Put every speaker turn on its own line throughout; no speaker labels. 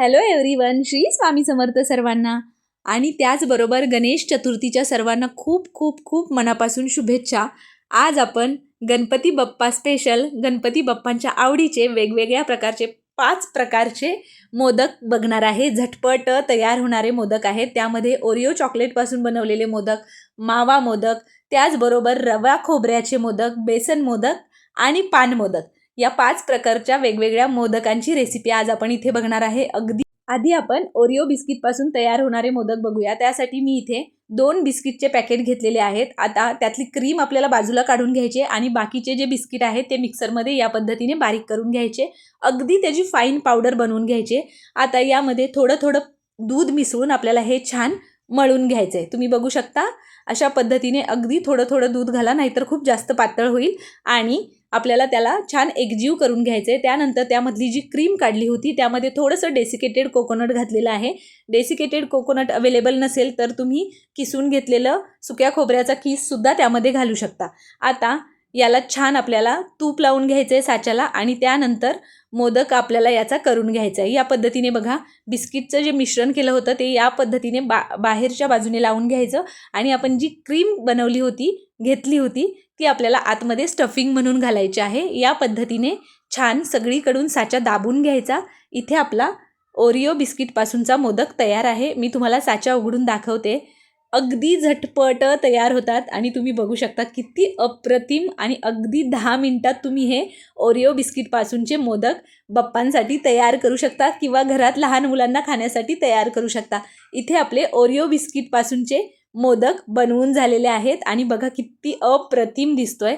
Hello everyone Shri Swami Samarth सर्वांना. आणि त्याचबरोबर गणेश चतुर्थीच्या सर्वांना खूप खूप खूप मनापासून शुभेच्छा. आज आपण गणपती बाप्पा स्पेशल गणपती बाप्पांच्या आवडीचे वेगवेगळ्या प्रकारचे पाच प्रकारचे मोदक बघणार आहे. झटपट तयार होणारे मोदक आहेत. त्यामध्ये ओरिओ चॉकलेटपासून बनवलेले मोदक मावा मोदक त्याचबरोबर रवा खोबऱ्याचे मोदक बेसन मोदक आणि पान मोदक. या पाच प्रकारच्या वेगवेगळ्या मोदकांची रेसिपी आज आपण इथे बघणार आहे. अगदी आधी आपण ओरिओ बिस्किटपासून तयार होणारे मोदक बघूया. त्यासाठी मी इथे दोन बिस्किटचे पॅकेट घेतलेले आहेत. आता त्यातली क्रीम आपल्याला बाजूला काढून घ्यायची आणि बाकीचे जे बिस्किट आहेत ते मिक्सरमध्ये या पद्धतीने बारीक करून घ्यायचे. अगदी त्याची फाईन पावडर बनवून घ्यायचे. आता यामध्ये थोडं थोडं दूध मिसळून आपल्याला हे छान मळून घ्यायचं आहे तुम्ही बघू शकता. अशा पद्धतीने अगदी थोडं थोडं दूध घाला नाहीतर खूप जास्त पातळ होईल. आणि आपल्याला त्याला छान एकजीव करून घ्यायचे त्यानंतर त्यामधली जी क्रीम काढली होती त्यामध्ये थोडंसं डेसिकेटेड कोकोनट घातलेलं आहे. डेसिकेटेड कोकोनट अवेलेबल नसेल तर तुम्ही किसून घेतलेलं सुक्या खोबऱ्याचा किससुद्धा त्यामध्ये घालू शकता. आता याला छान आपल्याला तूप लावून घ्यायचं आहे साच्याला आणि त्यानंतर मोदक आपल्याला याचा करून घ्यायचा आहे. या पद्धतीने बघा बिस्किटचं जे मिश्रण केलं होतं ते या पद्धतीने बा बाहेरच्या बाजूने लावून घ्यायचं आणि आपण जी क्रीम बनवली होती घेतली होती ती आपल्याला आतमध्ये स्टफिंग म्हणून घालायची आहे. या पद्धतीने छान सगळीकडून साचा दाबून घ्यायचा. इथे आपला ओरिओ बिस्किटपासूनचा मोदक तयार आहे. मी तुम्हाला साचा उघडून दाखवते. अगदी झटपट तयार होतात आणि तुम्ही बघू शकता किती अप्रतिम आणि अगदी दहा मिनटात तुम्ही हे ओरिओ बिस्किटपासूनचे मोदक बाप्पांसाठी तयार करू शकता किंवा घरात लहान मुलांना खाण्यासाठी तयार करू शकता. इथे आपले ओरिओ बिस्किटपासूनचे मोदक बनवून झालेले आहेत आणि बघा किती अप्रतिम दिसतोय.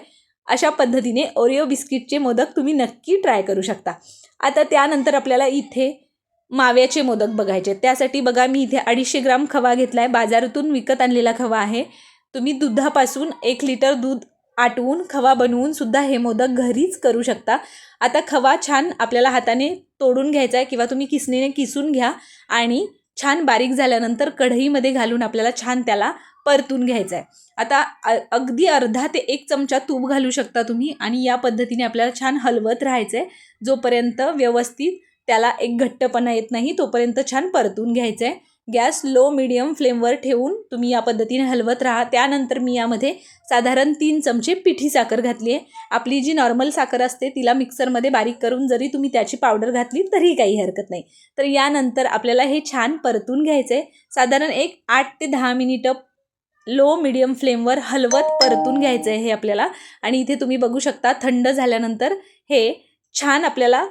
अशा पद्धतीने ओरिओ बिस्किटचे मोदक तुम्ही नक्की ट्राय करू शकता. आता त्यानंतर आपल्याला इथे माव्याचे मोदक बघायचे. त्यासाठी बघा मी इथे अडीचशे ग्राम खवा घेतला आहे बाजारातून विकत आणलेला खवा आहे. तुम्ही दुधापासून एक लिटर दूध आटवून खवा बनवून सुद्धा हे मोदक घरीच करू शकता. आता खवा छान आपल्याला हाताने तोडून घ्यायचा आहे किंवा तुम्ही किसणीने किसून घ्या आणि छान बारीक झाल्यानंतर कढईमध्ये घालून आपल्याला छान त्याला परतून घ्यायचं आहे आता अगदी अर्धा ते एक चमचा तूप घालू शकता तुम्ही आणि या पद्धतीने आपल्याला छान हलवत राहायचं आहे जोपर्यंत व्यवस्थित त्याला एक घट्टपणा येत नाही तोपर्यंत छान परतून घ्यायचं आहे गॅस लो मिडियम फ्लेमवर ठेवून तुम्ही या पद्धतीने हलवत राहा. त्यानंतर मी यामध्ये साधारण तीन चमचे पिठी साखर घातली आहे. आपली जी नॉर्मल साखर असते तिला मिक्सरमध्ये बारीक करून जरी तुम्ही त्याची पावडर घातली तरी काही हरकत नाही. तर यानंतर आपल्याला हे छान परतून घ्यायचं आहे साधारण एक आठ ते दहा मिनिटं लो मिडियम फ्लेमवर हलवत परतून घ्यायचं आहे हे आपल्याला. आणि इथे तुम्ही बघू शकता थंड झाल्यानंतर हे छान आपल्याला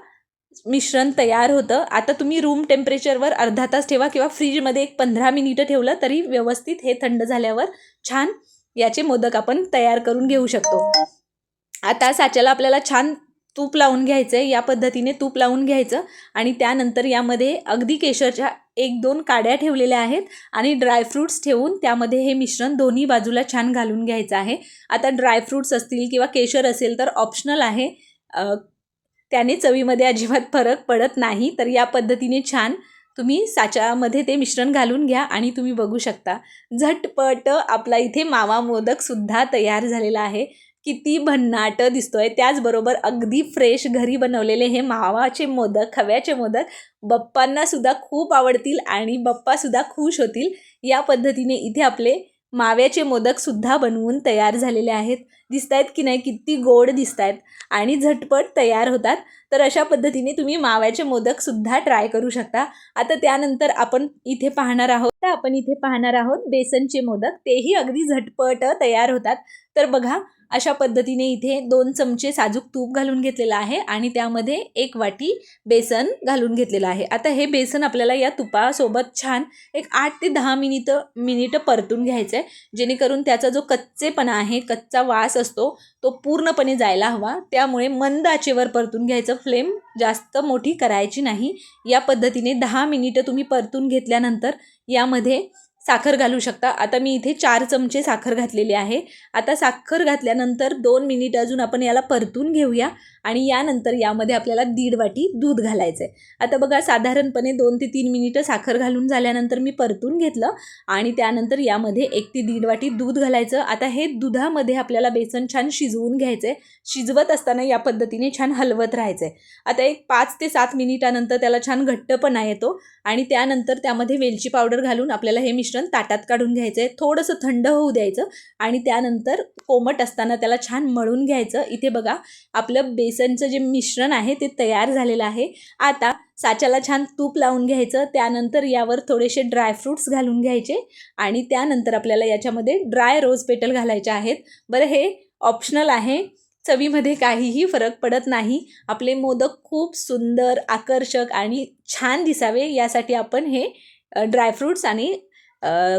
मिश्रण तयार होतं. आता तुम्ही रूम टेम्परेचरवर अर्धा तास ठेवा किंवा फ्रीजमध्ये एक पंधरा मिनिटं ठेवलं तरी व्यवस्थित हे थंड झाल्यावर छान याचे मोदक आपण तयार करून घेऊ शकतो. आता साच्याला आपल्याला छान तूप लावून घ्यायचं आहे या पद्धतीने तूप लावून घ्यायचं आणि त्यानंतर यामध्ये अगदी केशरच्या एक दोन काड्या ठेवलेल्या आहेत आणि ड्रायफ्रूट्स ठेवून त्यामध्ये हे मिश्रण दोन्ही बाजूला छान घालून घ्यायचं आहे. आता ड्रायफ्रूट्स असतील किंवा केशर असेल तर ऑप्शनल आहे. त्याने चवीमध्ये अजिबात फरक पडत नाही तर या पद्धतीने छान तुम्ही साच्यामध्ये ते मिश्रण घालून घ्या आणि तुम्ही बघू शकता. झटपट आपला इथे मावा मोदकसुद्धा तयार झालेला आहे. किती भन्नाट दिसतोय. त्याचबरोबर अगदी फ्रेश घरी बनवलेले हे मावाचे मोदक खव्याचे मोदक बप्पांनासुद्धा खूप आवडतील आणि बप्पासुद्धा खुश होतील. या पद्धतीने इथे आपले माव्याचे मोदकसुद्धा बनवून तयार झालेले आहेत. दिसत आहेत की नाही किती गोड दिसत आहेत आणि झटपट तयार होतात. तर अशा पद्धतीने तुम्ही माव्याचे मोदकसुद्धा ट्राय करू शकता. आता त्यानंतर आपण इथे पाहणार आहोत. तर आपण इथे पाहणार आहोत बेसनचे मोदक. तेही अगदी झटपट तयार होतात. तर बघा अशा पद्धतीने इथे दोन चमचे साजूक तूप घालून घेतलेलं आहे आणि त्यामध्ये एक वाटी बेसन घालून घेतलेलं आहे. आता हे बेसन आपल्याला या तुपासोबत छान एक आठ ते दहा मिनिटं मिनिटं परतून घ्यायचं आहे जेणेकरून त्याचा जो कच्चेपणा आहे कच्चा वास असतो तो पूर्णपणे जायला हवा. त्यामुळे मंद आचेवर परतून घ्यायचं. फ्लेम जास्त मोठी करायची नाही. या पद्धतीने दहा मिनिटं तुम्ही परतून घेतल्यानंतर यामध्ये साखर घालू शकता. आता मी इथे चार चमचे साखर घातलेले आहे. आता साखर घातल्यानंतर दोन मिनिट अजून आपण याला परतून घेऊया आणि यानंतर यामध्ये आपल्याला दीड वाटी दूध घालायचं आहे आता बघा साधारणपणे दोन ते तीन मिनिटं साखर घालून झाल्यानंतर मी परतून घेतलं आणि त्यानंतर यामध्ये एक ते दीड वाटी दूध घालायचं. आता हे दुधामध्ये आपल्याला बेसन छान शिजवून घ्यायचं आहे शिजवत असताना या पद्धतीने छान हलवत राहायचं आहे आता एक पाच ते सात मिनिटानंतर त्याला छान घट्टपणा येतो आणि त्यानंतर त्यामध्ये वेलची पावडर घालून आपल्याला हे मिश्रण मिश्रण ताटात काढून घ्यायचं आहे थोडंसं थंड होऊ द्यायचं आणि त्यानंतर कोमट असताना त्याला छान मळून घ्यायचं. इथे बघा आपलं बेसनचं जे मिश्रण आहे ते तयार झालेलं आहे. आता साच्याला छान तूप लावून घ्यायचं त्यानंतर यावर थोडेसे ड्रायफ्रूट्स घालून घ्यायचे आणि त्यानंतर आपल्याला याच्यामध्ये ड्राय रोज पेटल घालायचे आहेत. बरं हे ऑप्शनल आहे. चवीमध्ये काहीही फरक पडत नाही. आपले मोदक खूप सुंदर आकर्षक आणि छान दिसावे. यासाठी आपण हे ड्रायफ्रूट्स आणि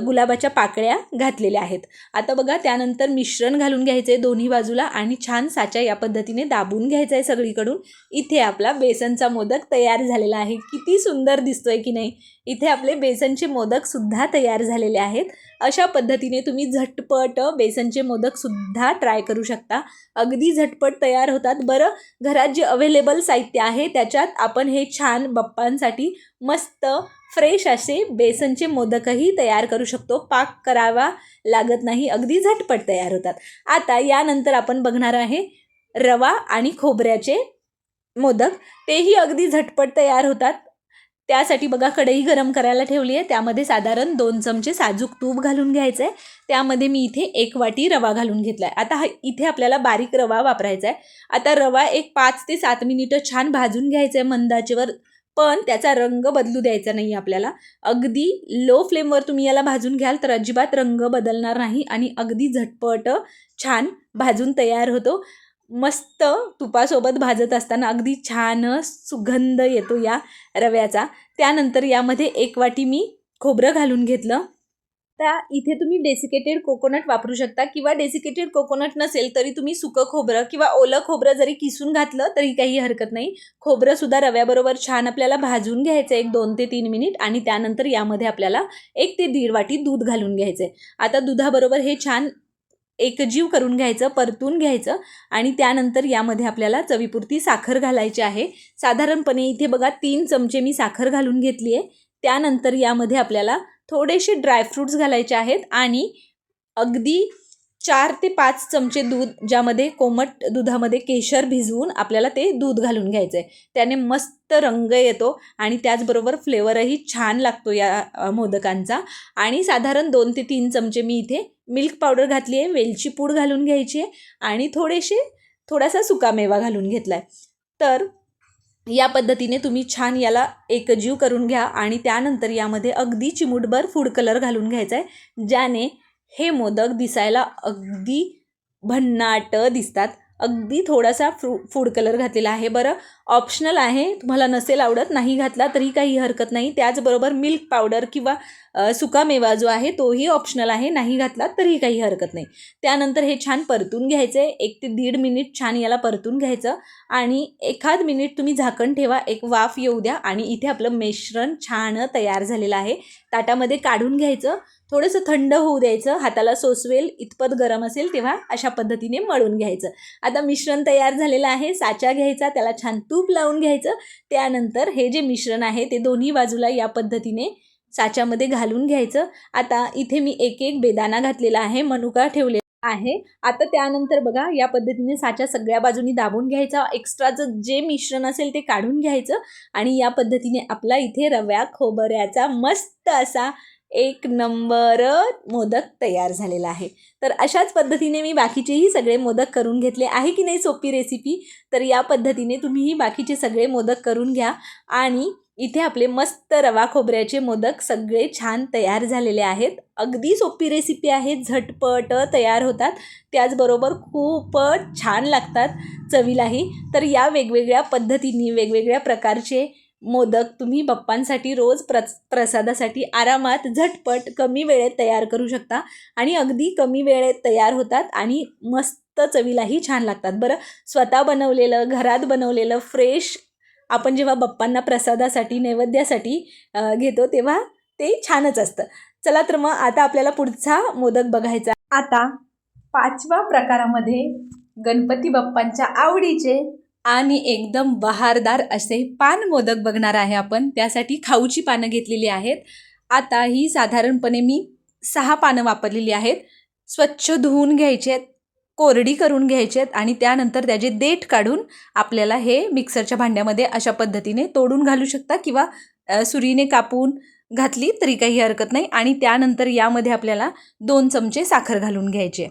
गुलाबाच्या पाकळ्या घातलेल्या आहेत. आता बघा त्यानंतर मिश्रण घालून घ्यायचं आहे दोन्ही बाजूला आणि छान साच्या या पद्धतीने दाबून घ्यायचं आहे सगळीकडून. इथे आपला बेसनचा मोदक तयार झालेला आहे. किती सुंदर दिसतोय की नाही? इथे आपले बेसनचे मोदकसुद्धा तयार झालेले आहेत. अशा पद्धतीने तुम्ही झटपट बेसनचे मोदकसुद्धा ट्राय करू शकता. अगदी झटपट तयार होतात. बरं घरात जे अवेलेबल साहित्य आहे त्याच्यात आपण हे छान बप्पांसाठी मस्त फ्रेश असे बेसनचे मोदकही तयार करू शकतो. पाक करावा लागत नाही अगदी झटपट तयार होतात. आता यानंतर आपण बघणार आहे रवा आणि खोबऱ्याचे मोदक. तेही अगदी झटपट तयार होतात. त्यासाठी बघा कढई गरम करायला ठेवली आहे. त्यामध्ये साधारण दोन चमचे साजूक तूप घालून घ्यायचं आहे त्यामध्ये मी इथे एक वाटी रवा घालून घेतला आहे आता हा इथे आपल्याला बारीक रवा वापरायचा आहे आता रवा एक पाच ते सात मिनिटं छान भाजून घ्यायचं आहे मंदाचेवर. पण त्याचा रंग बदलू द्यायचा नाही आपल्याला. अगदी लो फ्लेमवर तुम्ही याला भाजून घ्याल तर अजिबात रंग बदलणार नाही आणि अगदी झटपट छान भाजून तयार होतो. मस्त तुपासोबत भाजत असताना अगदी छान सुगंध येतो या रव्याचा. त्यानंतर यामध्ये एक वाटी मी खोबरं घालून घेतलं. त्या इथे तुम्ही डेसिकेटेड कोकोनट वापरू शकता किंवा डेसिकेटेड कोकोनट नसेल तरी तुम्ही सुकं खोबरं किंवा ओलं खोबरं जरी किसून घातलं तरी काही हरकत नाही. खोबरंसुद्धा रव्याबरोबर छान आपल्याला भाजून घ्यायचं एक दोन ते तीन मिनिट आणि त्यानंतर यामध्ये आपल्याला एक ते दीड वाटी दूध घालून घ्यायचं आहे आता दुधाबरोबर हे छान एकजीव करून घ्यायचं परतून घ्यायचं आणि त्यानंतर यामध्ये आपल्याला चवीपुरती साखर घालायची आहे. साधारणपणे इथे बघा तीन चमचे मी साखर घालून घेतली आहे त्यानंतर यामध्ये आपल्याला थोडेसे ड्रायफ्रूट्स घालायचे आहेत आणि अगदी चार ते पाच चमचे दूध ज्यामध्ये कोमट दुधामध्ये केशर भिजवून आपल्याला ते दूध घालून घ्यायचं आहे त्याने मस्त रंग येतो आणि त्याचबरोबर फ्लेवरही छान लागतो या मोदकांचा. आणि साधारण दोन ते तीन चमचे मी इथे मिल्क पावडर घातली आहे वेलची पूड घालून घ्यायची आहे आणि थोडेसे थोडासा सुकामेवा घालून घेतला आहे तर या पद्धतीने तुम्ही छान याला एकजीव करून घ्या आणि त्यानंतर यामध्ये अगदी चिमूटभर फूड कलर घालून घ्यायचा आहे ज्याने हे मोदक दिसायला अगदी भन्नाट दिसतात. अगदी थोडासा फ्रू फूड कलर घातलेला आहे बरं. ऑप्शनल आहे. तुम्हाला नसेल आवडत नाही घातला तरी काही हरकत नाही. त्याचबरोबर मिल्क पावडर किंवा सुकामेवा जो आहे तोही ऑप्शनल आहे. नाही घातला तरी काही हरकत नाही. त्यानंतर हे छान परतून घ्यायचं. आहे एक ते दीड मिनिट छान याला परतून घ्यायचं आणि एखाद मिनिट तुम्ही झाकण ठेवा. एक वाफ येऊ द्या आणि इथे आपलं मिश्रण छान तयार झालेलं आहे. ताटामध्ये काढून घ्यायचं. थोडंसं थंड होऊ द्यायचं. हाताला सोसवेल इतपत गरम असेल तेव्हा अशा पद्धतीने मळून घ्यायचं. आता मिश्रण तयार झालेलं आहे. साचा घ्यायचा त्याला छान तूप लावून घ्यायचं. त्यानंतर हे जे मिश्रण आहे ते दोन्ही बाजूला या पद्धतीने साच्यामध्ये घालून घ्यायचं. आता इथे मी एक एक बेदाना घातलेला आहे मनुका ठेवलेला आहे. आता त्यानंतर बघा या पद्धतीने साच्या सगळ्या बाजूनी दाबून घ्यायचा. एक्स्ट्राचं जे मिश्रण असेल ते काढून घ्यायचं. आणि या पद्धतीने आपला इथे रव्या खोबऱ्याचा मस्त असा एक नंबर मोदक तयार झालेला आहे. तर अशाच पद्धतीने मी बाकीचेही सगळे मोदक करून घेतले आहे की नाही सोपी रेसिपी तर या पद्धतीने तुम्हीही बाकीचे सगळे मोदक करून घ्या आणि इथे आपले मस्त रवा खोबऱ्याचे मोदक सगळे छान तयार झालेले आहेत. अगदी सोपी रेसिपी आहे झटपट तयार होतात. त्याचबरोबर खूपच छान लागतात चवीलाही. तर या वेगवेगळ्या पद्धतीने वेगवेगळ्या प्रकारचे मोदक तुम्ही बाप्पांसाठी रोज प्र प्रसादासाठी आरामात झटपट कमी वेळेत तयार करू शकता आणि अगदी कमी वेळेत तयार होतात आणि मस्त चवीलाही छान लागतात. बरं स्वतः बनवलेलं घरात बनवलेलं फ्रेश आपण जेव्हा बाप्पांना प्रसादासाठी नैवेद्यासाठी घेतो तेव्हा ते छानच असतं. चला तर मग आता आपल्याला पुढचा मोदक बघायचा. आता पाचव्या प्रकारामध्ये गणपती बाप्पांच्या आवडीचे आणि एकदम बहारदार असे पान मोदक बघणार आहे आपण. त्यासाठी खाऊची पानं घेतलेली आहेत. आता ही साधारणपणे मी सहा पानं वापरलेली आहेत. स्वच्छ धुवून घ्यायचे आहेत कोरडी करून घ्यायचे आहेत आणि त्यानंतर त्याचे देठ काढून आपल्याला हे मिक्सरच्या भांड्यामध्ये अशा पद्धतीने तोडून घालू शकता किंवा सुरीने कापून घातली तरी काही हरकत नाही आणि त्यानंतर यामध्ये आपल्याला दोन चमचे साखर घालून घ्यायचे.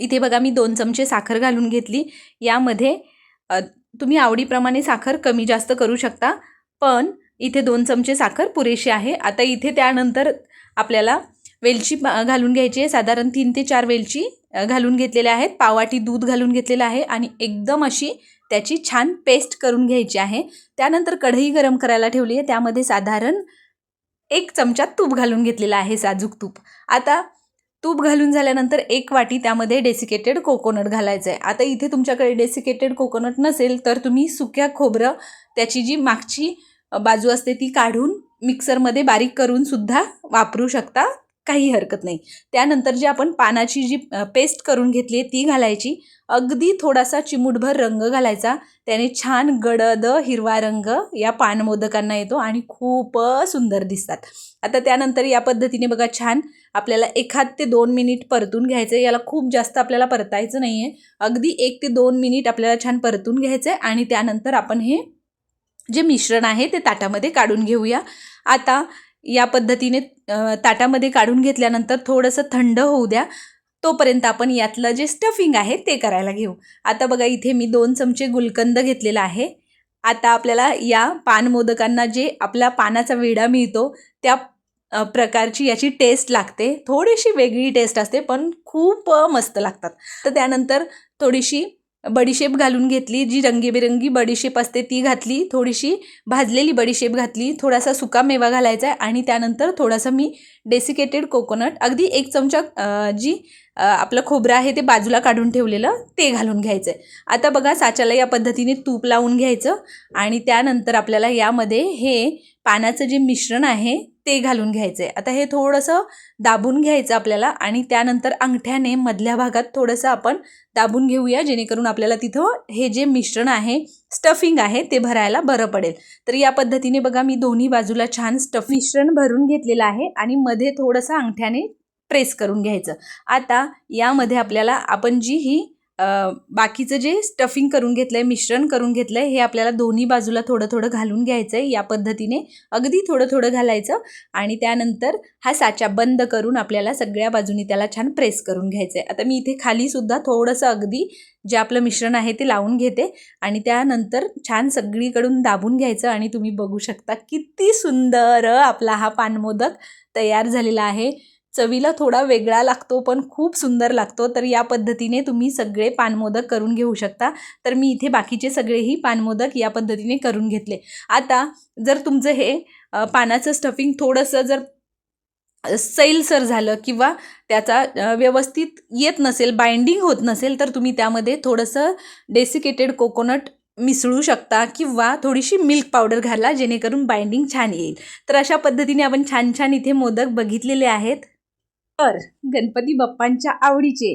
इथे बघा मी दोन चमचे साखर घालून घेतली. यामध्ये तुम्ही आवडीप्रमाणे साखर कमी जास्त करू शकता पण इथे दोन चमचे साखर पुरेशी आहे. आता इथे त्यानंतर आपल्याला वेलची घालून घ्यायची आहे. साधारण तीन ते चार वेलची घालून घेतलेल्या आहेत. पावाटी दूध घालून घेतलेलं आहे आणि एकदम अशी त्याची छान पेस्ट करून घ्यायची आहे. त्यानंतर कढई गरम करायला ठेवली आहे. त्यामध्ये साधारण एक चमचा तूप घालून घेतलेला आहे साजूक तूप. आता तूप घालून झाल्यानंतर एक वाटी त्यामध्ये डेसिकेटेड कोकोनट घालायचं आहे आता इथे तुमच्याकडे डेसिकेटेड कोकोनट नसेल तर तुम्ही सुक्या खोबरं त्याची जी मागची बाजू असते ती काढून मिक्सरमध्ये बारीक करून सुद्धा वापरू शकता. काही हरकत नाही. त्यानंतर जी आपण पानाची जी पेस्ट करून घेतली आहे ती घालायची. अगदी थोडासा चिमूटभर रंग घालायचा. त्याने छान गडद हिरवा रंग या पानमोदकांना येतो आणि खूप सुंदर दिसतात. आता त्यानंतर या पद्धतीने बघा छान आपल्याला एखाद ते दोन मिनिट परतून घ्यायचं आहे याला खूप जास्त आपल्याला परतायचं नाही आहे अगदी एक ते दोन मिनिट आपल्याला छान परतून घ्यायचं आहे आणि त्यानंतर आपण हे जे मिश्रण आहे ते ताटामध्ये काढून घेऊया. आता या पद्धतीने ताटामध्ये काढून घेतल्यानंतर थोडंसं थंड होऊ द्या. तोपर्यंत आपण यातलं जे स्टफिंग आहे ते करायला घेऊ. आता बघा इथे मी दोन चमचे गुलकंद घेतलेला आहे. आता आपल्याला या पानमोदकांना जे आपला पानाचा विडा मिळतो त्या प्रकारची याची टेस्ट लागते. थोडीशी वेगळी टेस्ट असते पण खूप मस्त लागतात. तर त्यानंतर थोडीशी बडीशेप घालून घेतली जी रंगीबेरंगी बडीशेप असते ती घातली थोडीशी भाजलेली बडीशेप घातली थोडासा सुका मेवा घालायचा आहे आणि त्यानंतर थोडासा मी डेसिकेटेड कोकोनट अगदी एक चमचा जी आपलं खोबरं आहे ते बाजूला काढून ठेवलेलं ते घालून घ्यायचं आहे आता बघा साच्याला या पद्धतीने तूप लावून घ्यायचं आणि त्यानंतर आपल्याला यामध्ये हे पानाचं जे मिश्रण आहे ते घालून घ्यायचं. आहे आता हे थोडंसं दाबून घ्यायचं आपल्याला आणि त्यानंतर अंगठ्याने मधल्या भागात थोडंसं आपण दाबून घेऊया जेणेकरून आपल्याला तिथं हे जे मिश्रण आहे स्टफिंग आहे ते भरायला बरं पडेल. तर या पद्धतीने बघा मी दोन्ही बाजूला छान स्टफ मिश्रण भरून घेतलेलं आहे आणि मध्ये थोडंसं अंगठ्याने प्रेस करून घ्यायचं. आता यामध्ये आपल्याला आपण जी ही बाकीचं जे स्टफिंग करून घेतलं आहे मिश्रण करून घेतलं आहे हे आपल्याला दोन्ही बाजूला थोडं थोडं घालून घ्यायचं आहे या पद्धतीने अगदी थोडं थोडं घालायचं आणि त्यानंतर हा साचा बंद करून आपल्याला सगळ्या बाजूनी त्याला छान प्रेस करून घ्यायचं आहे आता मी इथे खालीसुद्धा थोडंसं अगदी जे आपलं मिश्रण आहे ते लावून घेते आणि त्यानंतर छान सगळीकडून दाबून घ्यायचं आणि तुम्ही बघू शकता किती सुंदर आपला हा पानमोदक तयार झालेला आहे. चवीला थोडा वेगळा लागतो पण खूप सुंदर लागतो. तर या पद्धतीने तुम्ही सगळे पानमोदक करून घेऊ शकता. तर मी इथे बाकीचे सगळेही पानमोदक या पद्धतीने करून घेतले. आता जर तुमचं हे पानाचं स्टफिंग थोडंसं जर सैलसर झालं किंवा त्याचा व्यवस्थित येत नसेल बाइंडिंग होत नसेल तर तुम्ही त्यामध्ये थोडंसं डेसिकेटेड कोकोनट मिसळू शकता किंवा थोडीशी मिल्क पावडर घाला जेणेकरून बाइंडिंग छान येईल. तर अशा पद्धतीने आपण छान छान इथे मोदक बघितलेले आहेत. तर गणपती बाप्पांच्या आवडीचे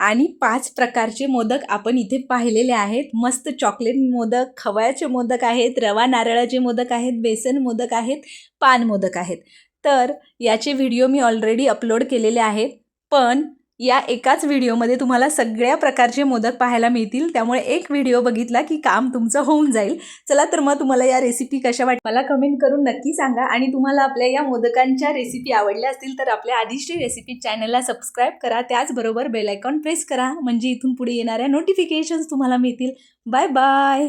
आणि पाच प्रकारचे मोदक आपण इथे पाहिलेले आहेत. मस्त चॉकलेट मोदक खवयाचे मोदक आहेत रवा नारळाचे मोदक आहेत बेसन मोदक आहेत पान मोदक आहेत. तर याचे व्हिडिओ मी ऑलरेडी अपलोड केलेले आहेत. पण या एकाच व्हिडिओमध्ये तुम्हाला सगळ्या प्रकारचे मोदक पाहायला मिळतील. त्यामुळे एक व्हिडिओ बघितला की काम तुमचं होऊन जाईल. चला तर मग तुम्हाला या रेसिपी कशा वाट मला कमेंट करून नक्की सांगा. आणि तुम्हाला आपल्या या मोदकांच्या रेसिपी आवडल्या असतील तर आपल्या आधीची रेसिपी चॅनलला सबस्क्राईब करा. त्याचबरोबर बेलायकॉन प्रेस करा. म्हणजे इथून पुढे येणाऱ्या नोटिफिकेशन्स तुम्हाला मिळतील. Bye bye